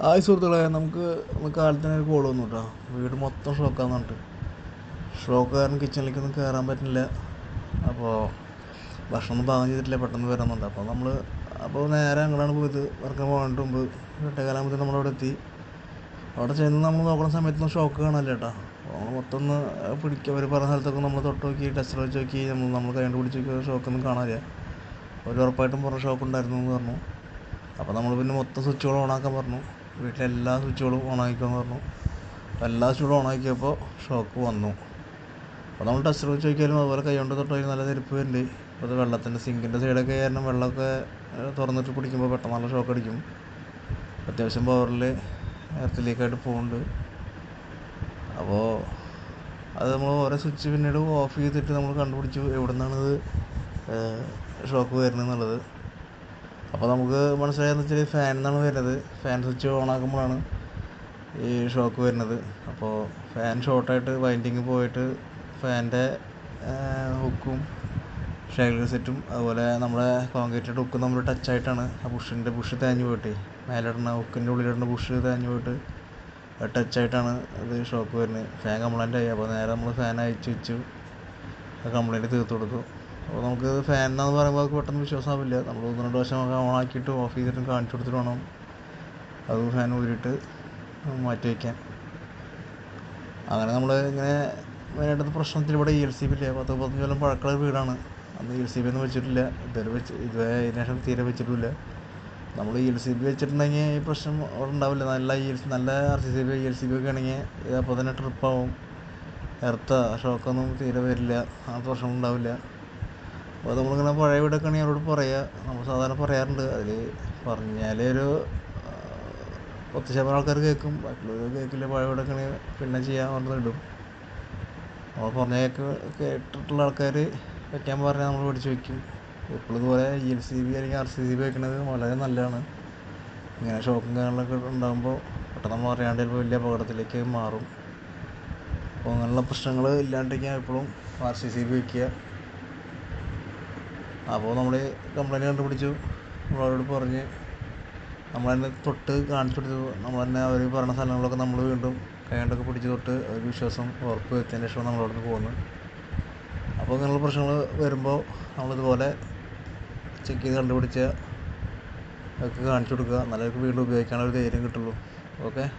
ആയി സുഹൃത്തുക്കളെ നമുക്ക് നമുക്ക് കാലത്തിന് ഒരു കോൾ വന്നു കേട്ടോ വീട് മൊത്തം ഷോക്കാന്ന് പറഞ്ഞിട്ട്. ഷോക്ക് കാരണം കിച്ചണിലേക്കൊന്നും കയറാൻ പറ്റുന്നില്ല. അപ്പോൾ ഭക്ഷണം ഒന്നും പാകം ചെയ്തിട്ടില്ല പെട്ടെന്ന് വരാമെന്നുണ്ട് അപ്പോൾ നമ്മൾ അപ്പോൾ നേരെ അങ്ങോട്ടാണ് പോയത്. വർക്കാൻ പോകാനായിട്ട് മുമ്പ് എട്ടേകാലാകുമ്പോഴത്തേക്കും നമ്മളവിടെ എത്തി. അവിടെ ചെന്ന് നമ്മൾ നോക്കുന്ന സമയത്തൊന്നും ഷോക്ക് കാണില്ല കേട്ടോ നമ്മൾ മൊത്തം ഒന്ന് പിടിക്കുക അവർ പറഞ്ഞ സ്ഥലത്തൊക്കെ നമ്മൾ തൊട്ട് നോക്കി ടെസ്റ്റർ വെച്ച് നോക്കി നമ്മൾ നമ്മൾ കൈകൊണ്ട് പിടിച്ച് നോക്കി ഷോക്കൊന്നും കാണാനില്ല. ഒരു ഉറപ്പായിട്ടും പുറം ഷോക്ക് ഉണ്ടായിരുന്നു എന്ന് പറഞ്ഞു. അപ്പോൾ നമ്മൾ പിന്നെ മൊത്തം സ്വിച്ചുകൾ ഓണാക്കാൻ പറഞ്ഞു. വീട്ടിലെ എല്ലാ സ്വിച്ചുകളും ഓണാക്കിക്കാന്ന് പറഞ്ഞു. എല്ലാ സ്വിച്ചുകളും ഓണാക്കിയപ്പോൾ ഷോക്ക് വന്നു. അപ്പോൾ നമ്മൾ ടെസ്റ്റർ വെച്ച് നോക്കിയാലും അതുപോലെ കൈ കൊണ്ട് തൊട്ട് നല്ല തെരിപ്പ് വരുന്നുണ്ട് അപ്പോൾ അത് വെള്ളത്തിന്റെ സിങ്കിന്റെ സൈഡൊക്കെ കാരണം വെള്ളമൊക്കെ തുറന്നിട്ട് പിടിക്കുമ്പോൾ പെട്ടെന്ന് നല്ല ഷോക്ക് അടിക്കും. അത്യാവശ്യം പവറിൽ എർത്തിലേക്കായിട്ട് പോകുന്നുണ്ട് അപ്പോൾ അത് നമ്മൾ ഓരോ സ്വിച്ച് പിന്നീട് ഓഫ് ചെയ്തിട്ട് നമ്മൾ കണ്ടുപിടിച്ചു എവിടെ നിന്നാണിത് ഷോക്ക് വരുന്നത് എന്നുള്ളത്. അപ്പോൾ നമുക്ക് മനസ്സിലായെന്ന് വെച്ചാൽ ഫാൻ നിന്നാണ് വരുന്നത്. ഫാൻ സ്വിച്ച് ഓൺ ആക്കുമ്പോഴാണ് ഈ ഷോക്ക് വരുന്നത്. അപ്പോൾ ഫാൻ ഷോർട്ടായിട്ട് വൈൻഡിങ് പോയിട്ട് ഫാനിന്റെ ഹുക്കും ഷൈലർ സെറ്റും അതുപോലെ നമ്മുടെ കോൺക്രീറ്റ് ഹുക്കും നമ്മൾ ടച്ച് ആയിട്ടാണ് ആ ബുഷിന്റെ ബുഷ് തേഞ്ഞ് പോയിട്ടേ. മേലിടുന്ന ഹുക്കിന്റെ ഉള്ളിലിടുന്ന ബുഷ് തേഞ്ഞ് പോയിട്ട് ടച്ച് ആയിട്ടാണ് ഇത് ഷോക്ക് വരുന്നത്. ഫാൻ കംപ്ലൈന്റ് ആയി. അപ്പോൾ നേരെ നമ്മൾ ഫാൻ അയച്ചു വെച്ചു. കംപ്ലൈന്റ് തീർത്തു കൊടുത്തു. അപ്പോൾ നമുക്ക് ഫാൻ എന്നാന്ന് പറയുമ്പോൾ നമുക്ക് പെട്ടെന്ന് വിശ്വാസമാവില്ല. നമ്മൾ ഒന്ന് രണ്ട് പ്രാവശ്യം ഒക്കെ ഓൺ ആക്കിയിട്ട് ഓഫ് ചെയ്തിട്ട് കാണിച്ചു കൊടുത്തിട്ട് വേണം അത് ഫാൻ ഊരിയിട്ട് മാറ്റി വയ്ക്കാൻ അങ്ങനെ നമ്മൾ ഇങ്ങനെ മെയിനായിട്ട് പ്രശ്നത്തിൽ ഇവിടെ ഇ എൽ സി ഇല്ല. പത്ത് പതിനഞ്ച് കൊല്ലം പഴക്കമുള്ള വീടാണ്. അന്ന് ഇ എൽ സി ഒന്നും വെച്ചിട്ടില്ല. ഇതുവരെ വെച്ച് ഇതുവരെ ഇതിന് ശേഷം തീരെ വെച്ചിട്ടില്ല നമ്മൾ ഇ എൽ സി വെച്ചിട്ടുണ്ടെങ്കിൽ ഈ പ്രശ്നം അവിടെ ഉണ്ടാവില്ല. നല്ല ഇ എൽ സി നല്ല R C C B E L C B ഒക്കെ ആണെങ്കിൽ ഇത് തന്നെ ട്രിപ്പാവും എർത്ത ഷോക്കൊന്നും തീരെ വരില്ല. അങ്ങനത്തെ പ്രശ്നം ഉണ്ടാവില്ല. അപ്പോൾ നമ്മളിങ്ങനെ പഴയ വീടൊക്കെയാണ് അവരോട് പറയുക നമ്മൾ സാധാരണ പറയാറുണ്ട്. അതിൽ പറഞ്ഞാൽ ഒരു പത്ത് ശതമാനം ആൾക്കാർ കേൾക്കും ബാക്കിയുള്ളവർ കേൾക്കില്ല പഴയ വീടൊക്കെയാണ് പിന്നെ ചെയ്യാൻ പറഞ്ഞത് ഇടും നമ്മൾ പറഞ്ഞ കേക്ക് കേട്ടിട്ടുള്ള ആൾക്കാർ വെക്കാൻ പറഞ്ഞാൽ നമ്മൾ മേടിച്ച് വെക്കും. എപ്പോഴും ഇതുപോലെ ഇ എൽ സി ബി അല്ലെങ്കിൽ ആർ സി സി ബി വെക്കുന്നത് വളരെ നല്ലതാണ്. ഇങ്ങനെ ഷോക്കും കാര്യങ്ങളൊക്കെ ഉണ്ടാകുമ്പോൾ പെട്ടെന്ന് നമ്മൾ അറിയാണ്ട് ചിലപ്പോൾ വലിയ അപകടത്തിലേക്ക് മാറും. അപ്പോൾ അങ്ങനെയുള്ള പ്രശ്നങ്ങൾ ഇല്ലാണ്ടിരിക്കാൻ എപ്പോഴും ആർ സി സി ബി വയ്ക്കുക അപ്പോൾ നമ്മൾ കംപ്ലൈന്റ് കണ്ടുപിടിച്ചു. നമ്മളവരോട് പറഞ്ഞ് നമ്മൾ തന്നെ തൊട്ട് കാണിച്ചു കൊടുത്തു. നമ്മൾ തന്നെ അവർ പറഞ്ഞ സ്ഥലങ്ങളൊക്കെ നമ്മൾ വീണ്ടും കൈകൊണ്ടൊക്കെ പിടിച്ച് തൊട്ട് ഒരു വിശ്വാസം ഉറപ്പ് വരുത്തിയതിന് ശേഷം നമ്മളവിടെ നിന്ന് പോകുന്നത്. അപ്പോൾ ഇങ്ങനെയുള്ള പ്രശ്നങ്ങൾ വരുമ്പോൾ നമ്മളിതുപോലെ ചെക്ക് ചെയ്ത് കണ്ടുപിടിച്ച ഒക്കെ കാണിച്ചു കൊടുക്കുക. എന്നാലേ അവർക്ക് വീണ്ടും ഉപയോഗിക്കാനുള്ള ഒരു ധൈര്യം കിട്ടുള്ളൂ. ഓക്കെ?